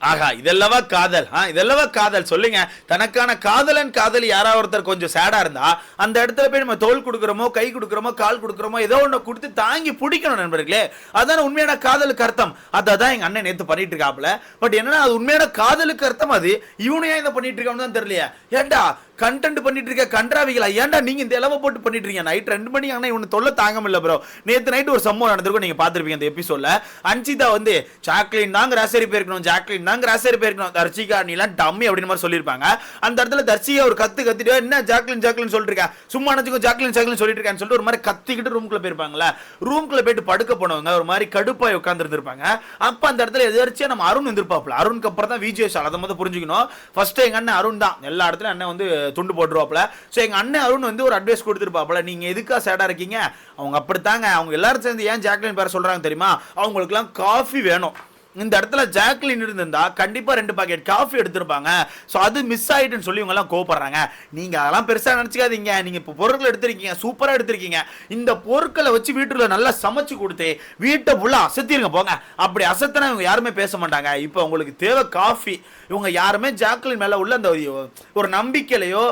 ஆகா இதெல்லவா காதல். ஆ இதெல்லவா காதல். சொல்லுங்க. தனக்கான காதலன் காதல் யாராவது ஒருத்தர் கொஞ்சம் சேடா இருந்தா அந்த இடத்துல போய் நம்ம தோல் கொடுக்குறோமோ கை கொடுக்குறோமோ கால் கொடுக்குறோமோ ஏதோ ஒன்று கொடுத்து தாங்கி பிடிக்கணும் நண்பர்களே. அதான உண்மையான காதலுக்கு அர்த்தம் அதான் எங்க அண்ணன் நேற்று பண்ணிட்டு இருக்காப்ல பட் என்னன்னா அது உண்மையான காதலுக்கு அர்த்தம் அது. இவனையா இதை பண்ணிட்டு இருக்கான்னு தான் தெரியலையே. ஏன்டா கண்டென்ட் பண்ணிட்டு இருக்க கன்றாவிகளா? ஏன்டா நீங்க இந்த இலவ போட்டு பண்ணிட்டு இருக்கீங்க? நைட் ரெண்டு மணி ஆனா இவனு தொல்லை தாங்க முடியல ப்ரோ நேத்து நைட் ஒரு சம்பவம் நடந்திருக்கும் நீங்க பாத்திருப்பீங்க அந்த எபிசோட்ல அன்சிதா வந்து ஜாக்லின் தாங்க ராசரி போயிருக்கணும் ஜாக்லின் தாங்க ராசரி போயிருக்கணும் தர்ஷிகா நீலாம் டம்மி அப்படின்னு மாதிரி சொல்லியிருப்பாங்க. அந்த இடத்துல தர்ஷிகா ஒரு கத்து கத்திட்டு என்ன ஜாக்லின் ஜாக்லின் சொல்லிட்டு சும்மா நினைச்சுக்கோ ஜாக்லின் ஜாக்லின் சொல்லிட்டு இருக்கேன்னு சொல்லிட்டு ஒரு மாதிரி கத்திக்கிட்டு ரூம்குள்ள போயிருப்பாங்களா ரூம்குள்ள போயிட்டு படுக்க போனவங்க ஒரு மாதிரி கடுப்பாய் உட்காந்துருந்துருப்பாங்க அப்போ அப்ப அந்த இடத்துல எதிர்ச்சியா நம்ம அருண் வந்திருப்பாப்ல அருணுக்கு அப்புறம் தான் விஜய் அதை மட்டும் புரிஞ்சுக்கணும். ஃபர்ஸ்ட் எங்க அண்ணன் அருண் தான். எல்லா இடத்துலயும் அண்ணன் வந்து துண்டு போட்டுருவாப்புல. ஸோ எங்கள் அண்ணன் அருண் வந்து ஒரு அட்வைஸ் கொடுத்துருப்பாப்புல. நீங்கள் எதுக்காக சேடாக இருக்கீங்க? அவங்க அப்படித்தாங்க. அவங்க எல்லாரும் சேர்ந்து ஏன் ஜாக்லின் பேர சொல்கிறாங்க தெரியுமா? அவங்களுக்குலாம் காஃபி வேணும். இந்த இடத்துல ஜாக்லின் இருந்திருந்தா கண்டிப்பா ரெண்டு பாக்கெட் காஃபி எடுத்திருப்பாங்க. ஸோ அது மிஸ் ஆயிட்டுன்னு சொல்லி இவங்க எல்லாம் நீங்கள் நீங்க அதெல்லாம் பெருசா நினைச்சுக்காதீங்க. நீங்க இப்போ பொருட்கள் எடுத்திருக்கீங்க சூப்பரா எடுத்திருக்கீங்க. இந்த பொருட்களை வச்சு வீட்டுல நல்லா சமைச்சு கொடுத்து வீட்டை ஃபுல்லாக அசத்திருங்க போங்க. அப்படி அசத்தினா இவங்க யாருமே பேச மாட்டாங்க. இப்போ உங்களுக்கு தேவை காஃபி இவங்க யாருமே ஜாக்லின் மேல உள்ள அந்த ஒரு- ஒரு நம்பிக்கையிலையோ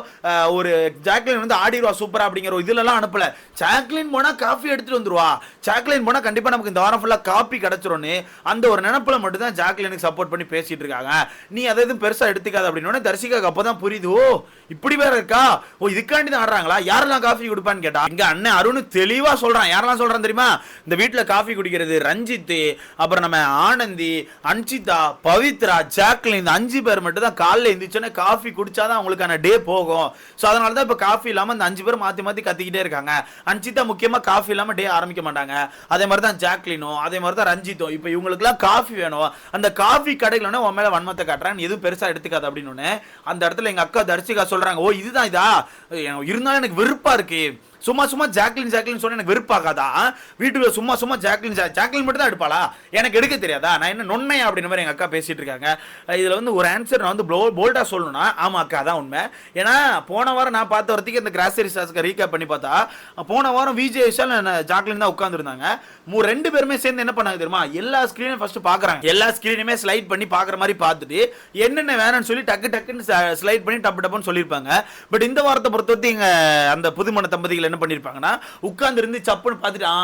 ஒரு ஜாக்லின் வந்து ஆடிடுவா சூப்பரா அப்படிங்கிற இதுலலாம் அனுப்பல. ஜாக்லின் போனா காஃபி எடுத்துட்டு வந்துருவா. ஜாக்லின் போனா கண்டிப்பா நமக்கு இந்த வாரம் ஃபுல்லா காஃபி கிடைச்சிரும்னு அந்த ஒரு நினைப்புல மட்டும் தான் ஜாக்லினுக்கு சப்போர்ட் பண்ணி பேசிட்டு இருக்காங்க. நீ அதை எதுவும் பெருசா எடுத்துக்காது அப்படின்னு தரிசிக்காக்கு அப்போ தான் புரியுது. ஓ இப்படி வேற இருக்கா? ஓ இதுக்காண்டி தான் ஆடுறாங்களா? யாரெல்லாம் காஃபி கொடுப்பான்னு கேட்டா இங்க அண்ணன் அருண் தெளிவா சொல்றான். யாரெல்லாம் சொல்கிறான் தெரியுமா? இந்த வீட்ல காஃபி குடிக்கிறது ரஞ்சித் அப்புறம் நம்ம ஆனந்தி அன்சிதா பவித்ரா ஜாக்லின் இந்த அஞ்சு பேர் மட்டும் தான் காலைல எழுந்திரிச்சோன்னே காஃபி குடிச்சாதான் அவங்களுக்கான டே போகும். ஸோ அதனால தான் இப்போ காஃபி இல்லாம இந்த அஞ்சு பேர் மாற்றி மாற்றி கத்திக்கிட்டே இருக்காங்க. அன்சிதா முக்கியமா காஃபி இல்லாம டே ஆரம்பிக்க மாட்டாங்க. அதே மாதிரி தான் ஜாக்லினும் அதே மாதிரி தான் ரஞ்சித்தும். இப்போ இவங்களுக்குலாம் காஃபி வேணும் அந்த காஃபி கடைகளோட உன் மேல வன்மத்தை காட்டுறான் எதுவும் பெருசா எடுத்துக்காத அப்படின்னு உடனே அந்த இடத்துல எங்க அக்கா தரிசிகா சொல்றாங்க ஓ இதுதான் இதா? இருந்தாலும் எனக்கு வெறுப்பா இருக்கு. சும்மா சும்மா ஜாக்லின் ஜாக்லின் சொன்னா எனக்கு வெறுப்பாகாதா? ஆ? வீட்டுக்குள்ள சும்மா சும்மா ஜாக்லின் ஜா- ஜாக்லின் மட்டும் தான் எடுப்பாளா? எனக்கு எடுக்க தெரியாதா? நான் என்ன நொன்னை அப்படின்ற மாதிரி எங்க அக்கா பேசிட்டு இருக்காங்க. இதில் இதுல வந்து ஒரு ஆன்சர் நான் வந்து போல்டா சொல்லணும்னா ஆமா அக்கா தான் உண்மை. ஏன்னா போன வாரம் நான் பார்த்த வரத்துக்கு இந்த கிராசரி சாஸ்க்கு ரீகேப் பண்ணி பார்த்தா போன வாரம் விஜய் விஷால் ஜாக்லின் தான் உட்காந்துருந்தாங்க மூ ரெண்டு பேருமே சேர்ந்து என்ன பண்ணாங்க தெரியுமா? எல்லா ஸ்க்ரீனையும் ஃபர்ஸ்ட் பாக்குறாங்க எல்லா ஸ்கிரீனுமே ஸ்லைட் பண்ணி பாக்குற மாதிரி பார்த்துட்டு என்னென்ன வேணும்னு சொல்லி டக்கு டக்குன்னு ஸ்லைட் பண்ணி டப்பு டப்புன்னு சொல்லியிருப்பாங்க. பட் இந்த வாரத்தை பொறுத்தவரைக்கும் இங்க அந்த புதுமண தம்பதிகள் என்ன பண்ணியிருப்பாங்கன்னா உட்காந்துருந்து சப்புன்னு பார்த்துட்டு ஆ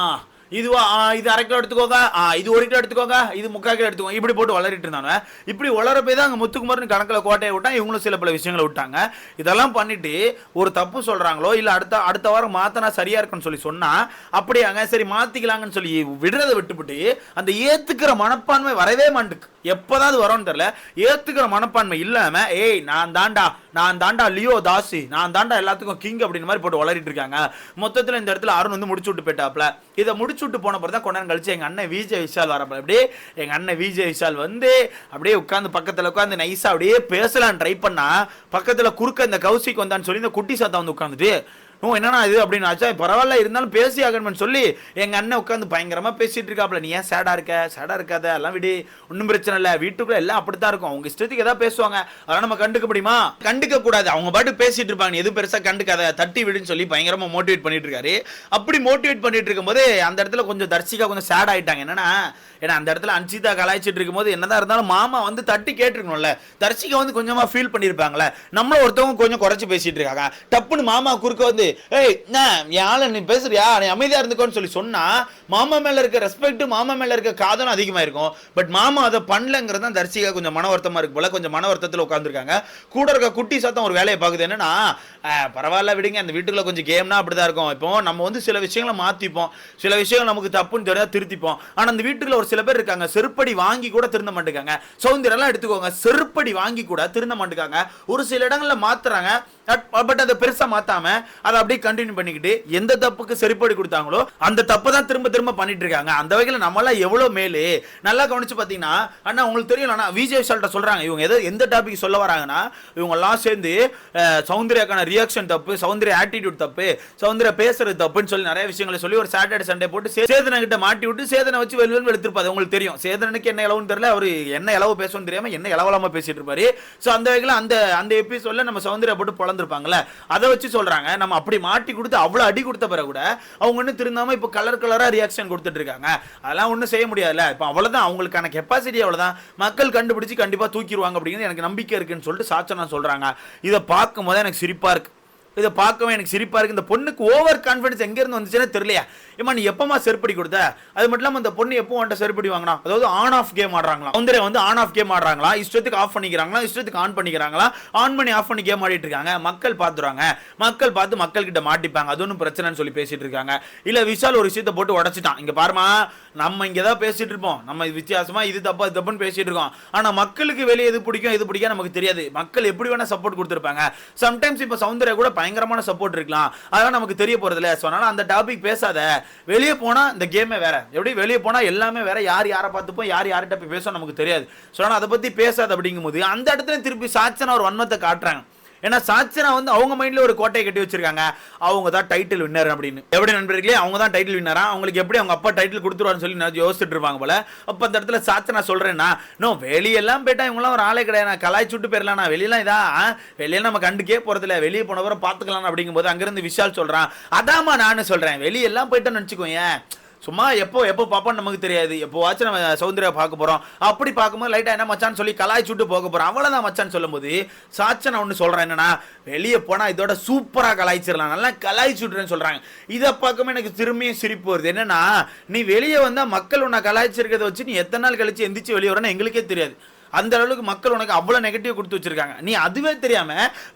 இதுவா ஆ, இது அரை கிலோ எடுத்துக்கோங்க ஆ இது ஒரு கிலோ எடுத்துக்கோங்க இது முக்கால் கிலோ எடுத்துக்கோங்க இப்படி போட்டு வளரிட்டு இருந்தாங்க இப்படி வளர போய் தான் அங்கே முத்துக்குமார்னு கணக்கில் கோட்டையை விட்டாங்க இவங்களும் சில பல விஷயங்களை விட்டாங்க. இதெல்லாம் பண்ணிட்டு ஒரு தப்பு சொல்கிறாங்களோ இல்லை அடுத்த அடுத்த வாரம் மாற்றினா சரியாக இருக்குன்னு சொல்லி சொன்னால் அப்படியாங்க சரி மாற்றிக்கலாங்கன்னு சொல்லி விடுறதை விட்டுவிட்டு அந்த ஏற்றுக்கிற மனப்பான்மை வரவே மாட்டுக்கு. எப்போதான் அது வரும்னு தெரில ஏற்றுக்கிற மனப்பான்மை இல்லாமல் ஏய் நான் தாண்டா நான் தாண்டா லியோ தாசி நான் தாண்டா எல்லாத்துக்கும் கிங் அப்படின்னு மாதிரி போட்டு வளரிட்டு இருக்காங்க. மொத்தத்தில் இந்த இடத்துல அருண் வந்து முடிச்சு விட்டு போயிட்டாப்ல. இதை முடிச்சு விட்டு போன பிறகு தான் கொஞ்ச நேரம் கழிச்சு எங்கள் அண்ணன் விஜய் விஷால் வரப்ப அப்படியே எங்கள் அண்ணன் விஜய் விஷால் வந்து அப்படியே உட்காந்து பக்கத்தில் உட்காந்து நைஸாக அப்படியே பேசலான்னு ட்ரை பண்ணால் பக்கத்தில் குறுக்க இந்த கௌசிக்கு வந்தான்னு சொல்லி இந்த குட்டி சாத்தா வந்து உட்காந்துட்டு ஓ என்னண்ணா இது அப்படின்னு ஆச்சா பரவாயில்ல இருந்தாலும் பேசி ஆகணும்னு சொல்லி எங்க அண்ணன் உட்காந்து பயங்கரமா பேசிட்டு இருக்காப்ல. நீ ஏன் சேடா இருக்க? சேடா இருக்காத. எல்லாம் விடு. ஒன்றும் பிரச்சனை இல்லை. வீட்டுக்குள்ள எல்லாம் அப்படித்தான் இருக்கும். அவங்க இஷ்டத்துக்கு ஏதாவது பேசுவாங்க. அதெல்லாம் நம்ம கண்டுக்க முடியுமா? கண்டுக்க கூடாது. அவங்க பாட்டு பேசிட்டு இருப்பாங்க. நீ எது பெருசா கண்டுக்காத. தட்டி விடுன்னு சொல்லி பயங்கரமா மோட்டிவேட் பண்ணிட்டு இருக்காரு. அப்படி மோட்டிவேட் பண்ணிட்டு இருக்கும்போது அந்த இடத்துல கொஞ்சம் தர்சிகா கொஞ்சம் சேட் ஆயிட்டாங்க. என்னன்னா ஏன்னா அந்த இடத்துல அன்சிதா கலாய்ச்சிட்டு இருக்கும்போது என்னதான் இருந்தாலும் மாமா வந்து தட்டி கேட்டிருக்கணும்ல. தர்சிகா வந்து கொஞ்சமா ஃபீல் பண்ணியிருப்பாங்களே நம்மள ஒருத்தவங்க கொஞ்சம் குறைச்சி பேசிட்டு இருக்காங்க. டப்புன்னு மாமா குறுக்க வந்து ஏய் என்ன? என் ஆளு நீ பேசுறியா? நீ அமைதியா இருந்துக்கோன்னு சொல்லி சொன்னா மாமா மேல இருக்க ரெஸ்பெக்ட் மாமா மேல இருக்க காதலும் அதிகமா இருக்கும் பட் மாமா அதை பண்ணலங்கிறது தான் தர்சிகா கொஞ்சம் மன வருத்தமா இருக்கு போல. கொஞ்சம் மன வருத்தத்தில் உட்காந்துருக்காங்க கூட இருக்க குட்டி சத்தம் ஒரு வேலையை பார்க்குது. என்னன்னா பரவாயில்ல விடுங்க. அந்த வீட்டுக்குள்ள கொஞ்சம் கேம்னா அப்படிதான் இருக்கும். இப்போ நம்ம வந்து சில விஷயங்களை மாத்திப்போம். சில விஷயங்கள் நமக்கு தப்புன்னு தெரியா திருத்திப்போம். ஆனா அந்த வீட்டுக்குள்ள ஒரு சில பேர் இருக்காங்க. செருப்படி வாங்கி கூட திருந்த மாட்டேங்காங்க. சௌந்தரெல்லாம் எடுத்துக்கோங்க. செருப்படி வாங்கி கூட திருந்த மாட்டேங்காங்க. ஒரு சில இடங்கள்ல மாத்துறாங்க. பட் அதை பெருசா மாத்தாம அதை அப்படியே கண்டினியூ பண்ணிக்கிட்டு எந்த தப்புக்கு செருப்படி கொடுத்தாங்களோ அந்த தப்பை தான் திரும்ப திரும்ப பண்ணிட்டு இருக்காங்க. அந்த வகையில் நம்மளாம் எவ்வளவு மேலே? நல்லா கவனிச்சு பார்த்தீங்கன்னா அண்ணா உங்களுக்கு தெரியல அண்ணா விஜய் விஷால்ட்ட சொல்றாங்க. இவங்க எதோ எந்த டாபிக் சொல்ல வராங்கன்னா இவங்கெல்லாம் சேர்ந்து சௌந்தர்யாக்கான ரியாக்ஷன் தப்பு சௌந்தர்யா ஆட்டிடியூட் தப்பு சௌந்தர்யா பேசுறது தப்புன்னு சொல்லி நிறைய விஷயங்களை சொல்லி ஒரு சாட்டர்டே சண்டே போட்டு சேதனை கிட்ட மாட்டி விட்டு சேதனை வச்சு வெளி வெளி எடுத்திருப்பாரு உங்களுக்கு தெரியும். சேதனுக்கு என்ன இளவுன்னு தெரியல. அவர் என்ன இளவு பேசணும்னு தெரியாமல் என்ன இளவலாம பேசிட்டு இருப்பாரு. ஸோ அந்த வகையில் அந்த அந்த எபிசோடில் நம்ம சௌந்தர்யா போட்டு பிறந்திருப்பாங்களே அதை வச்சு சொல்றாங்க. நம்ம அப்படி மாட்டி கொடுத்து அவ்வளோ அடி கொடுத்த பிறகு கூட அவங்க ஒன்றும் திருந்தாமல் இப்போ கலர் கலராக ரியாக்ஷன் கொடுத்துட்டு இருக்காங்க. அதெல்லாம் ஒன்றும் செய்ய முடியாதுல்ல. இப்போ அவ்வளோதான் அவங்களுக்கான கெப்பாசிட்டி அவ்வளோதான் மக்கள் கண்டுபிடிச்சு கண்டிப்பாக தூக்கிடுவாங்க அப்படிங்கிறது எனக்கு நம்பிக்கை இருக்குன்னு சொல்லிட்டு சாச்சனா சொல்கிறாங்க இதை பார்க்கும் போது எனக்கு சிரிப்பாக இருக்குது இதை பார்க்கவே எனக்கு சிரிப்பாக இருக்குது இந்த பொண்ணுக்கு ஓவர் கான்ஃபிடன்ஸ் எங்கேருந்து வந்துச்சுன்னா தெரியலையா. ஏமா நீ எப்பமா செருப்படி கொடுத்த? அது மட்டும் இல்லாமல் அந்த பொண்ணு எப்போ வந்துட்டு செருப்படி வாங்கினா? அதாவது ஆன் ஆஃப் கேம் ஆடுறாங்களா சௌந்தர்யா வந்து ஆன் ஆஃப் கேம் ஆடுறாங்களா? இஷ்டத்துக்கு ஆஃப் பண்ணிக்கிறாங்களா? இஷ்டத்துக்கு ஆன் பண்ணிக்கிறாங்களா? ஆன் பண்ணி ஆஃப் பண்ணி கேம் ஆடிட்டு இருக்காங்க. மக்கள் பார்த்துருவாங்க. மக்கள் பார்த்து மக்கள் கிட்ட மாட்டிப்பாங்க. அது ஒன்றும் பிரச்சனைன்னு சொல்லி பேசிட்டு இருக்காங்க. இல்லை விஷால் ஒரு விஷயத்தை போட்டு உடச்சிட்டான். இங்கே பாருமா நம்ம இங்கே தான் பேசிட்டு இருப்போம். நம்ம இது இது தப்பா இது தப்புன்னு பேசிட்டு இருக்கோம். ஆனால் மக்களுக்கு வெளியே எது பிடிக்கும் இது பிடிக்கும் நமக்கு தெரியாது. மக்கள் எப்படி வேணால் சப்போர்ட் கொடுத்துருப்பாங்க. சம்டைம்ஸ் இப்போ சௌந்தர்யா கூட பயங்கரமான சப்போர்ட் இருக்கலாம். அதெல்லாம் நமக்கு தெரிய போறது ஸோ அதனால அந்த டாபிக் பேசாத. வெளியே போனால் இந்த கேமே வேற. எப்படி? வெளியே போனால் எல்லாமே வேற. யார் யாரை பார்த்துப்போம்? யார் யார்கிட்ட போய் பேசணும் நமக்கு தெரியாது. ஸோ ஆனால் அதை பற்றி பேசாத அப்படிங்கும்போது அந்த இடத்துல திருப்பி சாட்சன் அவர் வன்மத்தை காட்டுறாங்க. ஏன்னா சாச்சனா வந்து அவங்க மைண்ட்ல ஒரு கோட்டையை கட்டி வச்சிருக்காங்க. அவங்க தான் டைட்டில் வின்னர் அப்படின்னு. எப்படி நண்பர்களே? அவங்க தான் டைட்டில் வின்னரா அவங்களுக்கு எப்படி அவங்க அப்பா டைட்டில் கொடுத்துருவான்னு சொல்லி நான் யோசிச்சுட்டு இருப்பாங்க போல. அப்ப அந்த இடத்துல சாச்சனா சொல்றேன்னா நோ வெளியெல்லாம் போயிட்டா இவங்களாம் ஒரு ஆளே கிடையாது. நான் கலாய்ச்சி விட்டு போயிடலாம் நான் வெளியெல்லாம் இதா? வெளியில நம்ம கண்டுக்கே போறதில்ல. வெளியே போனவரை பார்த்துக்கலாம் அப்படிங்கும்போது அங்கிருந்து விஷால் சொல்றான். அதாம்மா நான் சொல்றேன். வெளியெல்லாம் போயிட்டோன்னு வச்சுக்கோயேன் சும்மா எப்போ எப்போ பார்ப்போம் நமக்கு தெரியாது. எப்போவாச்சும் நம்ம சௌந்தர்யா பார்க்க போகிறோம் அப்படி பார்க்கும்போது லைட்டாக என்ன மச்சான்னு சொல்லி கலாய்ச்சி விட்டு போக போகிறோம் அவ்வளோதான் மச்சான் சொல்லும்போது சாட்சா நான் ஒன்று சொல்கிறேன் என்னன்னா வெளியே போனால் இதோட சூப்பராக கலாய்ச்சிடலாம். நல்லா கலாய்ச்சி விட்டுறேன்னு சொல்கிறாங்க இதை பார்க்கும்போது எனக்கு திரும்பியும் சிரிப்பு வருது. என்னன்னா நீ வெளியே வந்தால் மக்கள் உன்னை கலாய்ச்சிருக்கிறத வச்சு நீ எத்தனை நாள் கழிச்சு எந்திரிச்சு வெளியே வரேன்னு எங்களுக்கே தெரியாது. அந்த அளவுக்கு மக்கள் உனக்கு அவ்வளோ நெகட்டிவ் கொடுத்து வச்சிருக்காங்க. நீ அதுவே தெரியாம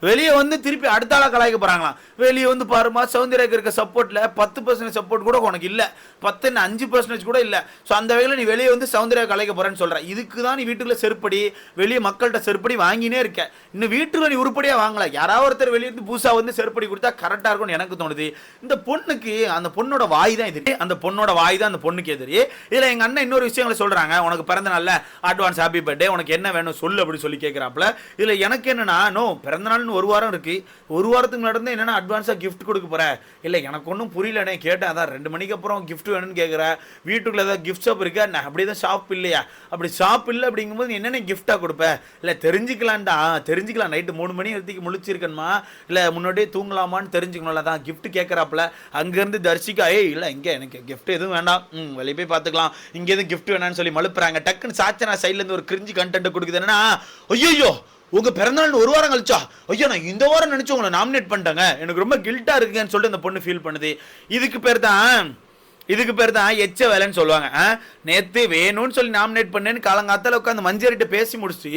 வெளியே வந்து திருப்பி அடுத்த ஆளாக கலாய்க்க போறாங்களாம். வெளியே வந்து பாருமா சௌந்தர்யாக்கு இருக்க சப்போர்ட்ல பத்து பர்சன்டேஜ் சப்போர்ட் கூட உனக்கு இல்லை. பத்து என்ன அஞ்சு பர்சன்டேஜ் கூட இல்லை. ஸோ அந்த வகையில் நீ வெளியே வந்து சௌந்தர்யா கலாய்க்க போறேன்னு சொல்ற. இதுக்கு தான் நீ வீட்டுக்குள்ள செருப்படி வெளியே மக்கள்கிட்ட செருப்படி வாங்கினே இருக்க. இன்னும் வீட்டுக்குள்ள நீ உருப்படியாக வாங்கல. யாராவது ஒருத்தர் வெளியே இருந்து புதுசா வந்து செருப்படி கொடுத்தா கரெக்டாக இருக்கும்னு எனக்கு தோணுது. இந்த பொண்ணுக்கு அந்த பொண்ணோட வாய் தான் எதிரி. அந்த பொண்ணோட வாய் தான் அந்த பொண்ணுக்கு எதிரி. இதில் எங்கள் அண்ணன் இன்னொரு விஷயங்களை சொல்கிறாங்க உனக்கு பிறந்த நாளில் அட்வான்ஸ் ஹாப்பி பர்த்டே உனக்கு என்ன வேணும் சொல்லு அப்படி சொல்லி கேட்குறாப்புல இதில் எனக்கு என்னென்னா நோ பிறந்தநாள்னு ஒரு வாரம் இருக்குது ஒரு வாரத்துக்கு முன்னாடி என்னென்னா அட்வான்ஸாக கிஃப்ட் கொடுக்க போற. இல்லை எனக்கு ஒன்றும் புரியலனே கேட்டேன். அதான் ரெண்டு மணிக்கு அப்புறம் கிஃப்ட் வேணும்னு கேட்குற வீட்டுக்குள்ள ஏதாவது கிஃப்ட் ஷாப் இருக்கா? நான் அப்படி தான் ஷாப் இல்லையா? அப்படி ஷாப் இல்லை அப்படிங்கும்போது நீ என்னென்ன கிஃப்ட்டாக கொடுப்பேன் இல்லை தெரிஞ்சுக்கலான்டா தெரிஞ்சுக்கலாம். நைட்டு மூணு மணி வரைக்கும் முழிச்சிருக்கணுமா இல்லை முன்னாடியே தூங்கலாமான்னு தெரிஞ்சுக்கணும்ல. தான் கிஃப்ட் கேட்குறாப்புல அங்கேருந்து தரிசிக்கா ஏய் இல்லை இங்கே எனக்கு கிஃப்ட் எதுவும் வேண்டாம். ம் வெளியே போய் பார்த்துக்கலாம். இங்கே எதுவும் கிஃப்ட் வேணாம்னு சொல்லி மழுப்புறாங்க. டக்குன்னு சாச்சனா சைட்லேருந்து ஒரு கிரிஞ்சு கண்டென்ட் கொடுக்குது என்னன்னா ஐயோ உங்க பிறந்தநாள் ஒரு வாரம் கழிச்சா ஐயோ நான் இந்த வாரம் நினைச்சு உங்களை நாமினேட் பண்ணிட்டேங்க. எனக்கு ரொம்ப கில்ட்டா இருக்குங்கன்னு சொல்லிட்டு அந்த பொண்ணு ஃபீல் பண்ணுது. இதுக்கு பேர் தான் இதுக்கு பேர் தான் எச்ச வேலைன்னு சொல்லுவாங்க. நேற்று வேணும்னு சொல்லி நாமினேட் பண்ணேன்னு காலங்காத்தால் உட்காந்து மஞ்சரிட்ட பேசி முடிச்சு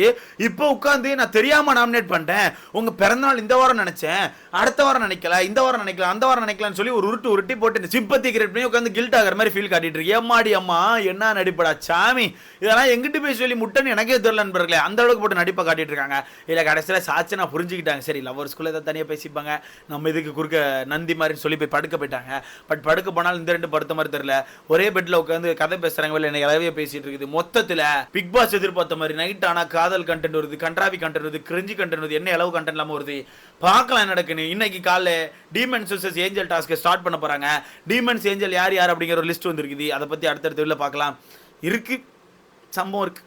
இப்போ உட்காந்து நான் தெரியாமல் நாமினேட் பண்ணிட்டேன். உங்கள் பிறந்தநாள் இந்த வாரம் நினச்சேன். அடுத்த வாரம் நினைக்கல இந்த வாரம் நினைக்கல அந்த வாரம் நினைக்கலாம்னு சொல்லி ஒரு உருட்டு உருட்டி போட்டு இந்த சிம்பத்தி கிரியேட் பண்ணி உட்காந்து கில்ட் ஆகிற மாதிரி ஃபீல் காட்டிட்டு இருக்கு ஏமாடி அம்மா என்ன நடிப்படா சாமி? இதெல்லாம் எங்கிட்டு போய் சொல்லி முட்டைன்னு எனக்கே தெரியல நண்பர்களே. அந்த அளவுக்கு போட்டு நடிப்பை காட்டிட்டு இருக்காங்க. இல்லை கடைசியில் சாட்சி நான் புரிஞ்சுக்கிட்டாங்க. சரி லவர்ஸ்குள்ள ஏதாவது தனியாக பேசிப்பாங்க. நம்ம இதுக்கு குறுக்க நந்தி மாதிரி சொல்லி போய் படுக்க போயிட்டாங்க. பட் படுக்க போனால் இந்த ரெண்டு படுத்த மாதிரி தெரியல. ஒரே பெட்ல உட்காந்து கதை பேசுறாங்க வெளில என்ன இளவே பேசிட்டு இருக்குது. மொத்தத்துல பிக் பாஸ் எதிர்பார்த்த மாதிரி நைட் ஆனா காதல் கண்டென்ட் வருது கண்ட்ராவி கண்டென்ட் வருது கிரிஞ்சி கண்டென்ட் வருது என்ன அளவு கண்டென்ட் இல்லாம வருது. பார்க்கலாம் நடக்குன்னு. இன்னைக்கு காலைல demons vs angel task start பண்ண போறாங்க. டீமன்ஸ் ஏஞ்சல் யார் யார் அப்படிங்கிற ஒரு லிஸ்ட் வந்துருக்குது. அதை பத்தி அடுத்தடுத்த வீடியோல பார்க்கலாம். இருக்கு. சம்பவம் இருக்கு.